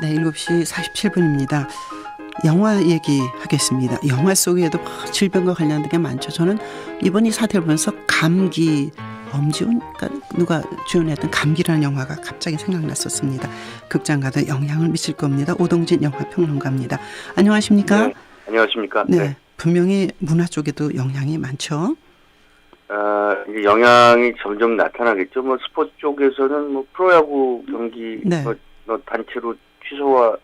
네, 7시 47분입니다. 영화 얘기하겠습니다. 영화 속에도 뭐 질병과 관련된 게 많죠. 저는 이번 이 사태를 보면서 감기 엄지훈 그러니까 누가 주연했던 감기라는 영화가 갑자기 생각났었습니다. 극장 가도 영향을 미칠 겁니다. 오동진 영화 평론가입니다. 안녕하십니까? 네, 안녕하십니까? 네, 분명히 문화 쪽에도 영향이 많죠. 어, 이제 영향이 점점 나타나겠죠. 뭐 스포츠 쪽에서는 뭐 프로야구 경기 네. 뭐, 뭐 단체로 취소가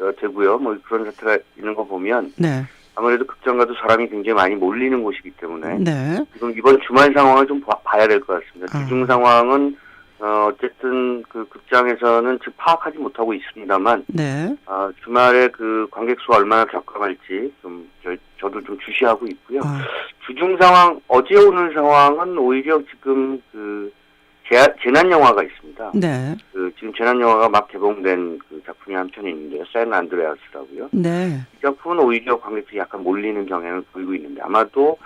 어, 되고요. 뭐 그런 사태가 있는 거 보면 네, 아무래도 극장 가도 사람이 굉장히 많이 몰리는 곳이기 때문에 네, 지금 이번 주말 상황을 좀 봐, 야 될 것 같습니다. 아. 주중 상황은 어, 어쨌든 그 극장에서는 지금 파악하지 못하고 있습니다만 네, 어, 주말에 그 관객 수가 얼마나 격감할지 좀 저, 저도 좀 주시하고 있고요. 아, 주중 상황 어제 오늘 상황은 오히려 지금 그 재, 재난 영화가 있습니다. 네, 그 지금 재난 영화가 막 개봉된 그 작품이 한 편이 있는데요. 샌 안드레아스라고요. 네, 이 작품은 오히려 관객들이 약간 몰리는 경향을 보이고 있는데 아마도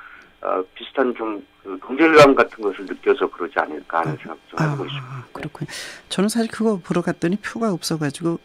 어, 비슷한 좀 그 동질감 같은 것을 느껴서 그러지 않을까 하는 생각 좀 해보고 있습니다. 아, 그렇군요. 저는 사실 그거 보러 갔더니 표가 없어가지고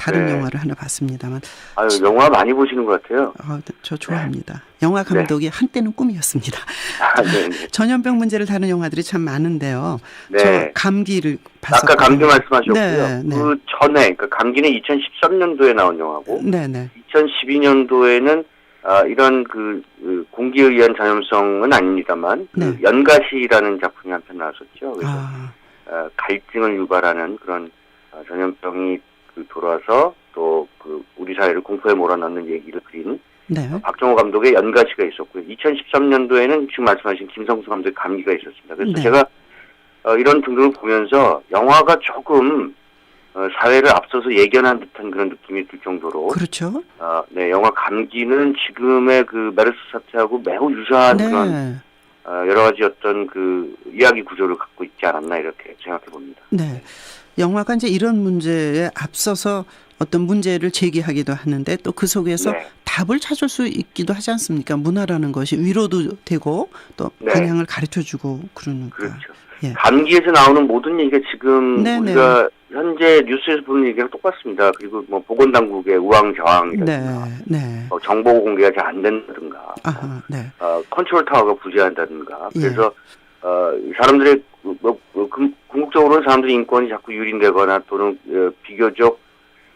다른 네. 영화를 하나 봤습니다만, 아유 영화 많이 보시는 것 같아요. 어, 저 좋아합니다. 영화 감독이 한때는 꿈이었습니다. 아, 네, 네. 전염병 문제를 다룬 영화들이 참 많은데요. 네. 저 감기를 봤었거든요. 아까 감기 말씀하셨고요. 네, 네. 그 전에 그러니까 감기는 2013년도에 나온 영화고 네, 네, 2012년도에는 아, 이런 그, 그 공기에 의한 전염성은 아닙니다만 그 네. 연가시라는 작품이 한 편 나왔었죠. 그래서 아, 어, 갈증을 유발하는 그런 어, 전염병이 그 돌아서 또 그 우리 사회를 공포에 몰아넣는 얘기를 그린 네, 박정호 감독의 연가시가 있었고요. 2013년도에는 지금 말씀하신 김성수 감독의 감기가 있었습니다. 그래서 네. 제가 어, 이런 등등을 보면서 영화가 조금 어, 사회를 앞서서 예견한 듯한 그런 느낌이 들 정도로 그렇죠. 아, 네, 영화 감기는 지금의 그 메르스 사태하고 매우 유사한 그런 네, 어, 여러 가지 어떤 그 이야기 구조를 갖고 있지 않았나 이렇게 생각해 봅니다. 네. 영화가 이제 이런 문제에 앞서서 어떤 문제를 제기하기도 하는데 또 그 속에서 네. 답을 찾을 수 있기도 하지 않습니까? 문화라는 것이 위로도 되고 또 네. 방향을 가르쳐주고 그러니까. 그렇죠. 예. 감기에서 나오는 모든 얘기가 지금 네, 우리가 현재 뉴스에서 보는 얘기랑 똑같습니다. 그리고 뭐 보건당국의 우왕좌왕이라든가 네, 네. 어, 정보 공개가 잘 안 된다든가 아하, 네. 어, 컨트롤 타워가 부재한다든가 예. 그래서 어, 사람들의 그, 뭐, 뭐, 금- 궁극적으로는 사람들의 인권이 자꾸 유린되거나 또는 어, 비교적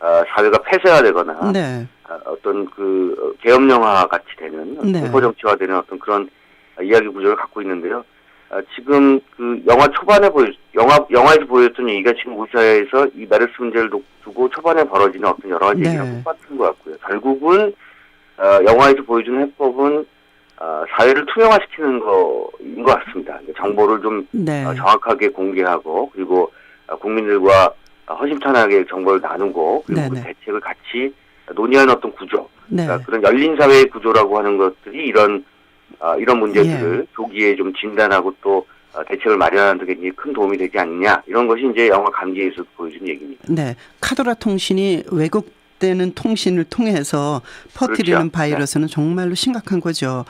어, 사회가 폐쇄화되거나 네. 아, 어떤 그 어, 계엄 영화 같이 되는 네. 공포 정치화되는 어떤 그런 아, 이야기 구조를 갖고 있는데요. 아, 지금 그 영화 초반에 보여 영화 영화에서 보였던 얘기가 지금 우리 사회에서 이 메르스 문제를 두- 두고 초반에 벌어지는 어떤 여러 가지 네. 얘기랑 똑같은 것 같고요. 결국은 어, 영화에서 보여주는 해법은 어, 사회를 투명화시키는 거인 것 같습니다. 정보를 좀 네. 어, 정확하게 공개하고 그리고 어, 국민들과 어, 허심탄회하게 정보를 나누고 그리고 그 네네. 대책을 같이 논의하는 어떤 구조 네. 그러니까 그런 열린 사회의 구조라고 하는 것들이 이런 아, 이런 문제들을 예. 조기에 좀 진단하고 또 어, 대책을 마련하는 데큰 도움이 되지 않느냐 이런 것이 이제 영화 감기에서 보여준 얘기입니다. 네. 카더라 통신이 왜곡 되는 통신을 통해서 퍼뜨리는 그렇죠. 바이러스는 정말로 심각한 거죠.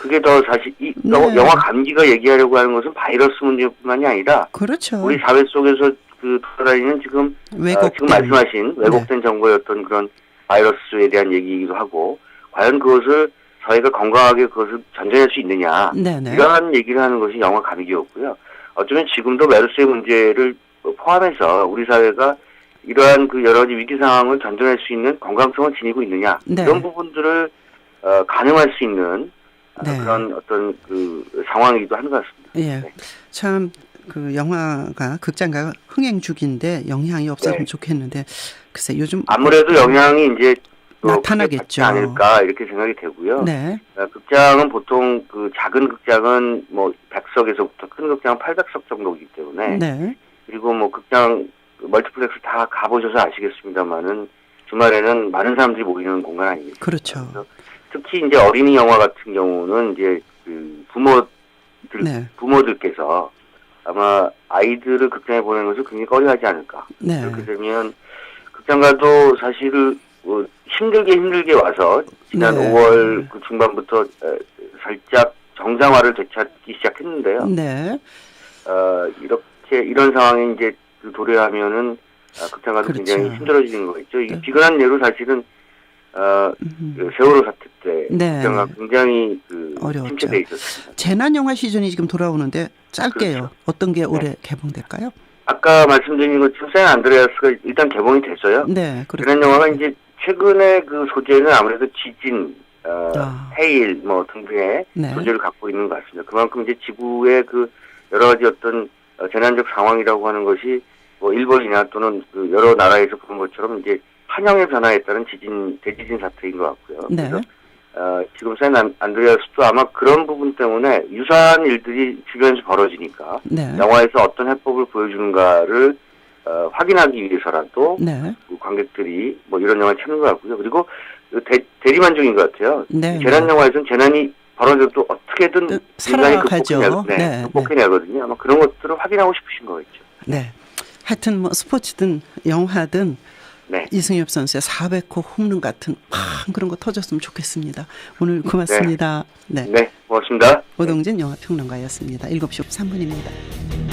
그게 더 사실 이 네. 영화 감기가 얘기하려고 하는 것은 바이러스 문제뿐만이 아니라 그렇죠. 우리 사회 속에서 그 돌아다니는 지금 어, 왜곡된 지금 말씀하신 왜곡된 정보의 어떤 그런 바이러스에 대한 얘기이기도 하고 과연 그것을 사회가 건강하게 그것을 전제할 수 있느냐 네네. 이러한 얘기를 하는 것이 영화 감기였고요. 어쩌면 지금도 메르스의 문제를 포함해서 우리 사회가 이러한 그 여러 가지 위기 상황을 전전할 수 있는 건강성을 지니고 있느냐 네. 이런 부분들을 어, 가늠할 수 있는 어, 네. 그런 어떤 그 상황이기도 한 것 같습니다. 예. 네. 참, 그 영화가, 극장가 흥행 중인데 영향이 없었으면 네. 좋겠는데, 글쎄, 요즘. 아무래도 영향이 이제 또 나타나겠죠. 않을까 이렇게 생각이 되고요. 네. 어, 극장은 보통 그 작은 극장은 뭐 100석에서부터 큰 극장은 800석 정도이기 때문에 네. 그리고 뭐 극장 멀티플렉스 다 가보셔서 아시겠습니다만은 주말에는 많은 사람들이 모이는 공간 아니겠습니까? 그렇죠. 특히 이제 어린이 영화 같은 경우는 이제 그 부모들 네. 부모들께서 아마 아이들을 극장에 보내는 것을 굉장히 꺼려하지 않을까. 네. 그렇게 되면 극장 가도 사실 뭐 힘들게 힘들게 와서 지난 네. 5월 그 중반부터 에, 살짝 정상화를 되찾기 시작했는데요. 네. 어, 이렇게 이런 상황에 이제 그 도래하면은 아, 극장 가도 그렇죠. 굉장히 힘들어지는 거 있죠. 이게 네. 비근한 예로 사실은 어, 음. 그 세월호 사태 때 네. 극장가 굉장히 그 어려웠죠. 재난 영화 시즌이 지금 돌아오는데 짧게요. 그렇죠. 어떤 게 올해 개봉될까요? 아까 말씀드린 것처럼 샌 안드레아스가 일단 개봉이 됐어요. 네, 그렇죠. 그런 영화가 이제 최근에 그 소재는 아무래도 지진, 어, 아. 해일 뭐 등등의 네. 소재를 갖고 있는 것 같습니다. 그만큼 이제 지구의 그 여러 가지 어떤 어, 재난적 상황이라고 하는 것이 뭐 일본이나 또는 그 여러 나라에서 본 것처럼 이제 환경의 변화에 따른 지진, 대지진 사태인 것 같고요. 네. 그래서 어, 지금 샌 안- 안드레아스도 아마 그런 부분 때문에 유사한 일들이 주변에서 벌어지니까 네. 영화에서 어떤 해법을 보여주는가를 어, 확인하기 위해서라도 네. 그 관객들이 뭐 이런 영화 찾는 것 같고요. 그리고 그 대, 대리만족인 것 같아요. 네. 재난 영화에서는 재난이 벌어져도 어떻게든 그, 살아가죠. 네, 네, 극복해내거든요. 아마 그런 것들을 확인하고 싶으신 거겠죠. 네. 하여튼 뭐 스포츠든 영화든 네. 이승엽 선수의 400호 홈런 같은 팡 그런 거 터졌으면 좋겠습니다. 오늘 고맙습니다. 네. 네, 고맙습니다. 오동진 영화평론가였습니다. 7시 3분입니다.